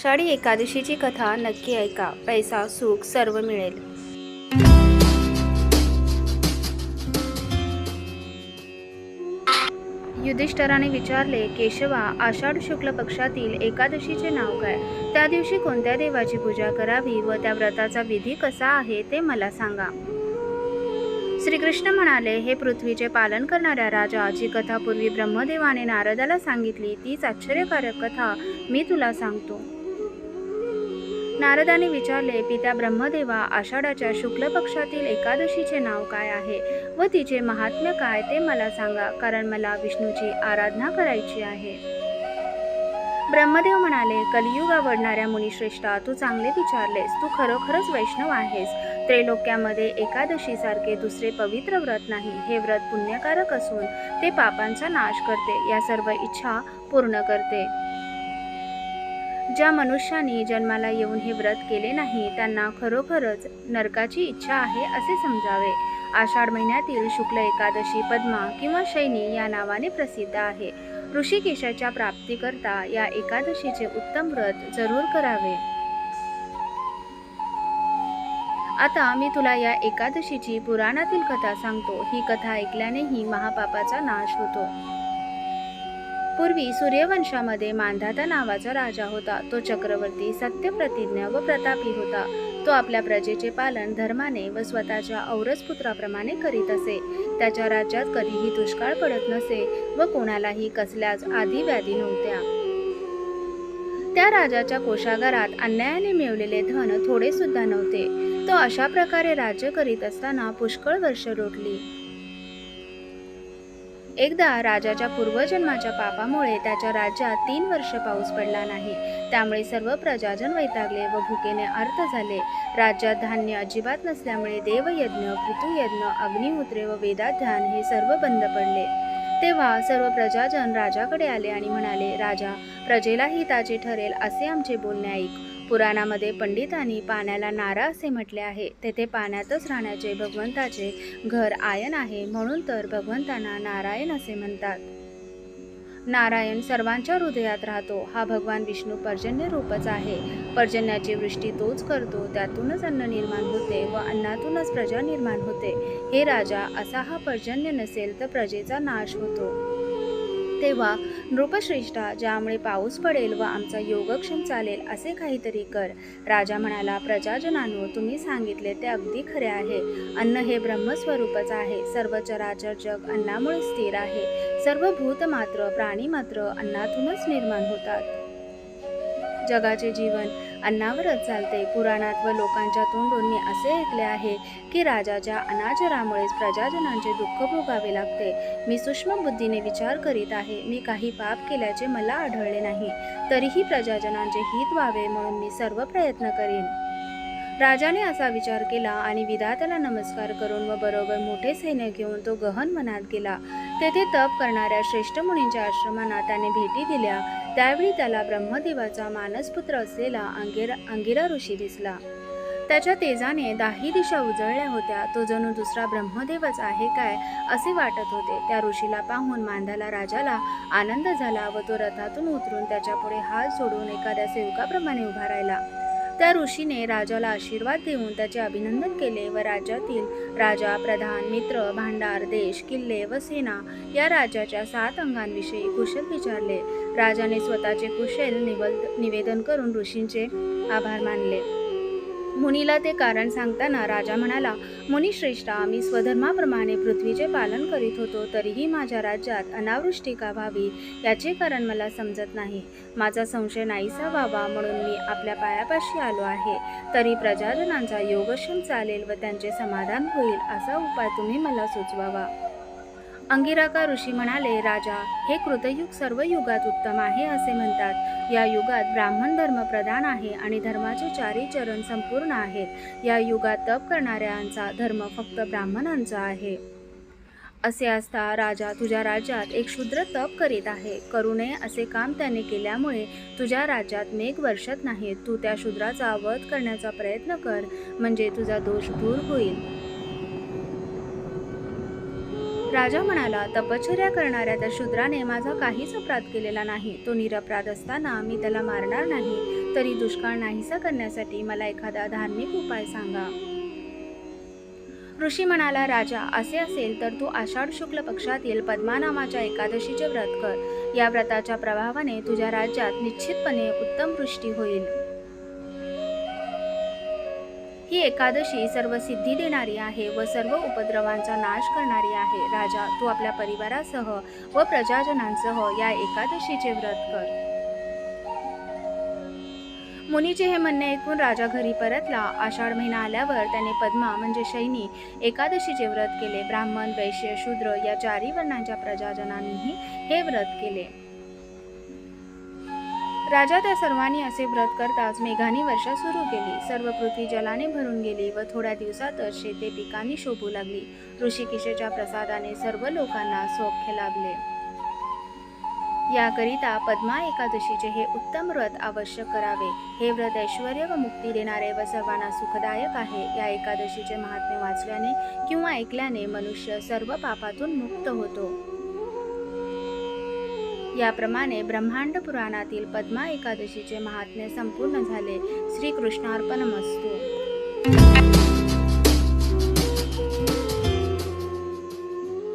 आषाढी एकादशीची कथा नक्की ऐका. पैसा सुख सर्व मिळेल. युधिष्ठराने विचारले केशवा आषाढ शुक्ल पक्षातील एकादशीचे नाव काय? त्या दिवशी कोणत्या देवाची पूजा करावी व त्या व्रताचा विधी कसा आहे ते मला सांगा. श्रीकृष्ण म्हणाले हे पृथ्वीचे पालन करणाऱ्या राजा जी कथा पूर्वी ब्रह्मदेवाने नारदाला सांगितली तीच आश्चर्यकारक कथा मी तुला सांगतो. नारदाने विचारले पित्या ब्रह्मदेवा आषाढाच्या शुक्ल पक्षातील एकादशीचे नाव काय आहे व तिचे महात्म्य काय ते मला सांगा कारण मला विष्णूची आराधना करायची आहे. ब्रह्मदेव म्हणाले कलियुग आवडणाऱ्या मुनिश्रेष्ठा तू चांगले विचारलेस. तू खरोखरच वैष्णव आहेस. त्रैलोक्यामध्ये एकादशीसारखे दुसरे पवित्र व्रत नाही. हे व्रत पुण्यकारक असून ते पापांचा नाश करते. या सर्व इच्छा पूर्ण करते. ज्या मनुष्याने जन्माला येऊन हे व्रत केले नाही त्यांना खरोखरच नरकाची इच्छा आहे असे समजावे. आषाढ महिन्यातील शुक्ल एकादशी पद्मा किंवा शैनी या नावाने प्रसिद्ध आहे. ऋषिकेशाच्या प्राप्तीकरता या एकादशीचे उत्तम व्रत जरूर करावे. आता मी तुला या एकादशीची पुराणातील कथा सांगतो. ही कथा ऐकल्यानेही महापापाचा नाश होतो. पूर्वी सूर्यवंशामध्ये मांधाता नावाचा राजा होता. तो चक्रवर्ती सत्यप्रतिज्ञ व प्रतापी होता. तो आपल्या प्रजेचे पालन धर्माने व स्वतःच्या औरस पुत्राप्रमाणे करीत असे. त्याच्या राज्यात कधीही दुष्काळ पडत नसे व कोणालाही कसल्याच आधी व्याधी नव्हत्या. त्या राजाच्या कोशागारात अन्यायाने मिळवलेले धन थोडे सुद्धा नव्हते. तो अशा प्रकारे राज्य करीत असताना पुष्कळ वर्ष रोटली एकदा राजाच्या पूर्वजन्माच्या पापामुळे त्याच्या राज्यात तीन वर्ष पाऊस पडला नाही. त्यामुळे सर्व प्रजाजन वैतागले व भुकेने अर्थ झाले. राज्यात धान्य अजिबात नसल्यामुळे देवयज्ञ पृथुयज्ञ अग्निमुत्रे व वेदाध्यान हे सर्व बंद पडले. तेव्हा सर्व प्रजाजन राजाकडे आले आणि म्हणाले राजा प्रजेला हिताचे ठरेल असे आमचे बोलणे ऐक. पुराणामध्ये पंडितांनी पाण्याला नारा असे म्हटले आहे. तेथे पाण्यातच राहण्याचे भगवंताचे घर आयन आहे म्हणून तर भगवंतांना नारायण असे म्हणतात. नारायण सर्वांच्या हृदयात राहतो. हा भगवान विष्णू पर्जन्य रूपच आहे. पर्जन्याची वृष्टी तोच करतो त्यातूनच अन्न निर्माण होते व अन्नातूनच प्रजा निर्माण होते. हे राजा असा हा पर्जन्य नसेल तर प्रजेचा नाश होतो. तेव्हा नृपश्रेष्ठा ज्यामुळे पाऊस पडेल व आमचा योगक्षम चालेल असे काहीतरी कर. राजा म्हणाला प्रजाजनांनो तुम्ही सांगितले ते अगदी खरे आहे. अन्न हे ब्रह्मस्वरूपच आहे. सर्व चराचर जग अन्नामुळे स्थिर आहे. सर्व भूत मात्र प्राणी मात्र अन्नातूनच निर्माण होतात. जगाचे जीवन अन्नावरच चालते. पुराणात व लोकांच्या तोंडून मी असे ऐकले आहे की राजाच्या अनाचरामुळेच प्रजाजनांचे दुःख भोगावे लागते. मी सूक्ष्म बुद्धीने विचार करीत आहे. मी काही पाप केल्याचे मला आढळले नाही. तरीही प्रजाजनांचे हित व्हावे म्हणून मी सर्व प्रयत्न करीन. राजाने असा विचार केला आणि विधात्याला नमस्कार करून व बरोबर मोठे सैन्य घेऊन तो गहन मनात गेला. तेथे तप करणाऱ्या श्रेष्ठ मुनींच्या आश्रमांना त्याने भेटी दिल्या. त्यावेळी त्याला ब्रह्मदेवाचा मानसपुत्र असलेला अंगेरा अंगिरा ऋषी दिसला. त्याच्या तेजाने दाही दिशा उजळल्या होत्या. तो जणू दुसरा ब्रह्मदेवच आहे काय असे वाटत होते. त्या ऋषीला पाहून मांधाला राजाला आनंद झाला व तो रथातून उतरून त्याच्यापुढे हात सोडून एखाद्या सेवकाप्रमाणे उभा राहिला. त्या ऋषीने राजाला आशीर्वाद देऊन त्याचे अभिनंदन केले व राज्यातील राजा प्रधान मित्र भांडार देश किल्ले व सेना या राज्याच्या सात अंगांविषयी कुशल विचारले. राजाने स्वतःचे कुशल निवद निवेदन करून ऋषींचे आभार मानले. मुनीला ते कारण सांगताना राजा म्हणाला मुनिश्रेष्ठा आम्ही स्वधर्माप्रमाणे पृथ्वीचे पालन करीत होतो तरीही माझ्या राज्यात अनावृष्टी का व्हावी? याचे कारण मला समजत नाही. माझा संशय नाहीसा व्हावा म्हणून मी आपल्या पायापाशी आलो आहे. तरी प्रजाजनांचा योगक्षम चालेल व त्यांचे समाधान होईल असा उपाय तुम्ही मला सुचवावा. अंगिराका ऋषी म्हणाले राजा हे कृतयुग सर्व युगात उत्तम आहे असे म्हणतात. या युगात ब्राह्मण धर्म प्रधान आहे आणि धर्माचे चारही चरण संपूर्ण आहेत. या युगात तप करणाऱ्यांचा धर्म फक्त ब्राह्मणांचा आहे. असे असता राजा तुझ्या राज्यात एक शूद्र तप करीत आहे. करू नये असे काम त्याने केल्यामुळे तुझ्या राज्यात मेघ वर्षत नाही. तू त्या शूद्राचा वध करण्याचा प्रयत्न कर. म्हणजे तुझा दोष दूर होईल. राजा म्हणाला तपश्चर्या करणाऱ्या त्या शूद्राने माझा काहीच अपराध केलेला नाही. तो निरपराध असताना मी त्याला मारणार नाही. तरी दुष्काळ नाहीसा करण्यासाठी मला एखादा धार्मिक उपाय सांगा. ऋषी म्हणाला राजा असे असेल तर तू आषाढ शुक्ल पक्षातील पद्मानामाच्या एकादशीचे व्रत कर. या व्रताच्या प्रभावाने तुझ्या राज्यात निश्चितपणे उत्तम वृष्टी होईल. ही एकादशी सर्व सिद्धी देणारी आहे व सर्व उपद्रवांचा नाश करणारी आहे. राजा तू आपल्या परिवारासह व प्रजाजनांसह या एकादशीचे व्रत कर. मुनीचे हे म्हणणे ऐकून राजा घरी परतला. आषाढ महिना आल्यावर त्याने पद्मा म्हणजे शैनी एकादशीचे व्रत केले. ब्राह्मण वैश्य शूद्र या चारी वर्णांच्या प्रजाजनांनीही हे व्रत केले. राजा त्या सर्वांनी असे व्रत करताच मेघानी वर्षा सुरू केली. सर्व पृथ्वी जलाने भरून गेली व थोड्या दिवसातच शेते पिकांनी शोभू लागली. ऋषिकेशच्या प्रसादाने सर्व लोकांना सौख्य लाभले. याकरिता पद्मा एकादशीचे हे उत्तम व्रत आवश्यक करावे. हे व्रत ऐश्वर व मुक्ती देणारे व सर्वांना सुखदायक आहे. या एकादशीचे महात्म्य वाचल्याने किंवा ऐकल्याने मनुष्य सर्व पापातून मुक्त होतो. याप्रमाणे ब्रह्मांड पुराणातील पद्मा एकादशीचे महात्म्य संपूर्ण झाले. श्रीकृष्णार्पण मस्तू